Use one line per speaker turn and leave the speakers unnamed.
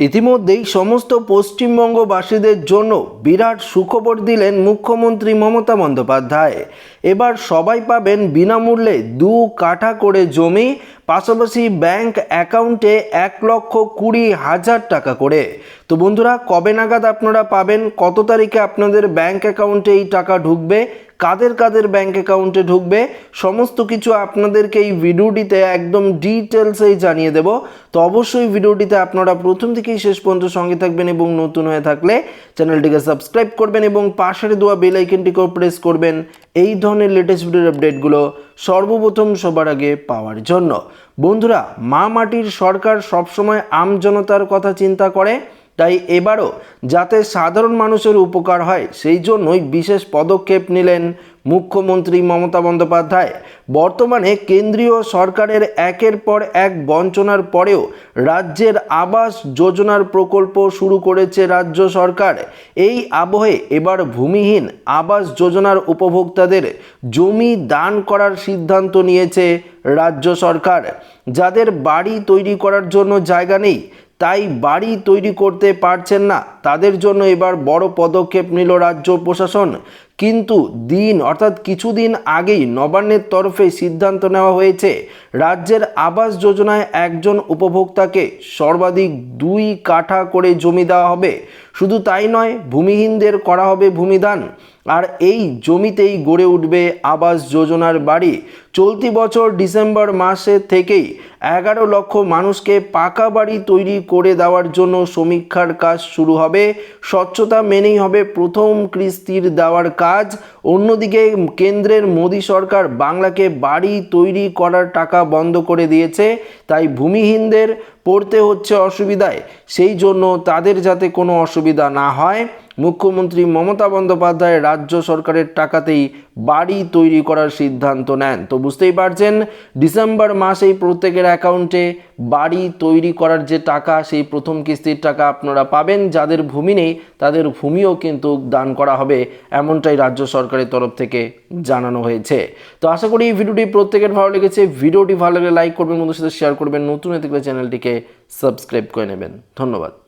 ইতিমধ্যেই সমস্ত পশ্চিমবঙ্গবাসীদের জন্য বিরাট সুখবর দিলেন মুখ্যমন্ত্রী মমতা বন্দ্যোপাধ্যায়। এবার সবাই পাবেন বিনামূল্যে দু কাঠা করে জমি পাশাপাশি ব্যাংক অ্যাকাউন্টে এক লক্ষ কুড়ি হাজার টাকা করে। তো বন্ধুরা, কবে নাগাদ আপনারা পাবেন? কত তারিখে আপনাদের ব্যাংক অ্যাকাউন্টে এই টাকা ঢুকবে? কাদের কাদের ব্যাংক অ্যাকাউন্টে ঢুকবে? সমস্ত কিছু আপনাদেরকে এই ভিডিওটিতে একদম ডিটেলসেই জানিয়ে দেব। তো অবশ্যই ভিডিওটিতে আপনারা প্রথম থেকেই শেষ পর্যন্ত সঙ্গে থাকবেন এবং নতুন হয়ে থাকলে চ্যানেলটিকে সাবস্ক্রাইব করবেন এবং পাশের দেওয়া বেল আইকনটিকেও প্রেস করবেন। এই ধরনের লেটেস্ট ভিডিওর আপডেটগুলো সর্বপ্রথম সবার আগে পাওয়ার জন্য। বন্ধুরা, মা মাটির সরকার সবসময় আম জনতার কথা চিন্তা করে, তাই এবারও যাতে সাধারণ মানুষের উপকার হয়, সেই জন্যই বিশেষ পদক্ষেপ নিলেন মুখ্যমন্ত্রী মমতা বন্দ্যোপাধ্যায়। বর্তমানে কেন্দ্রীয় সরকারের একের পর এক বঞ্চনার পরেও রাজ্যের আবাস যোজনার প্রকল্প শুরু করেছে রাজ্য সরকার। এই আবহে এবার ভূমিহীন আবাস যোজনার উপভোক্তাদের জমি দান করার সিদ্ধান্ত নিয়েছে রাজ্য সরকার। যাদের বাড়ি তৈরি করার জন্য জায়গা নেই, তাই বাড়ি তৈরি করতে পারছেন না। তাদের জন্য এবার বড় পদক্ষেপ নিল রাজ্য প্রশাসন। কিন্তু দিন অর্থাৎ কিছুদিন আগেই নবান্নের তরফে সিদ্ধান্ত নেওয়া হয়েছে রাজ্যের আবাস যোজনায় একজন উপভোক্তাকে সর্বাধিক দুই কাঠা করে জমি দেওয়া হবে। শুধু তাই নয়, ভূমিহীনদের করা হবে ভূমিদান। আর এই জমিতেই গড়ে উঠবে আবাস যোজনার বাড়ি। চলতি বছর ডিসেম্বর মাসে থেকেই এগারো লক্ষ মানুষকে পাকা বাড়ি তৈরি করে দেওয়ার জন্য সমীক্ষার কাজ শুরু হবে। স্বচ্ছতা মেনেই হবে প্রথম কিস্তির দেওয়ার কাজ। অন্যদিকে কেন্দ্রের মোদী সরকার বাংলাকে বাড়ি তৈরি করার টাকা বন্ধ করে দিয়েছে তাই ভূমিহীনদের পড়তে হচ্ছে অসুবিধায়। সেই জন্য তাদের যাতে কোনো অসুবিধা না হয়। মুখ্যমন্ত্রী মমতা বন্দ্যোপাধ্যায় রাজ্য সরকারের টাকাতেই বাড়ি তৈরি করার সিদ্ধান্ত নেন। তো বুঝতেই পারছেন, ডিসেম্বর মাসেই প্রত্যেকের অ্যাকাউন্টে বাড়ি তৈরি করার যে টাকা, সেই প্রথম কিস্তির টাকা আপনারা পাবেন। যাদের ভূমি নেই, তাদের ভূমিও কিন্তু দান করা হবে, এমনটাই রাজ্য সরকারের তরফ থেকে জানানো হয়েছে। তো আশা করি এই ভিডিওটি প্রত্যেকের ভালো লেগেছে। ভিডিওটি ভালো লাগলে লাইক করবেন বন্ধুর সাথে শেয়ার করবেন। নতুন থাকলে চ্যানেলটিকে সাবস্ক্রাইব করে নেবেন। ধন্যবাদ।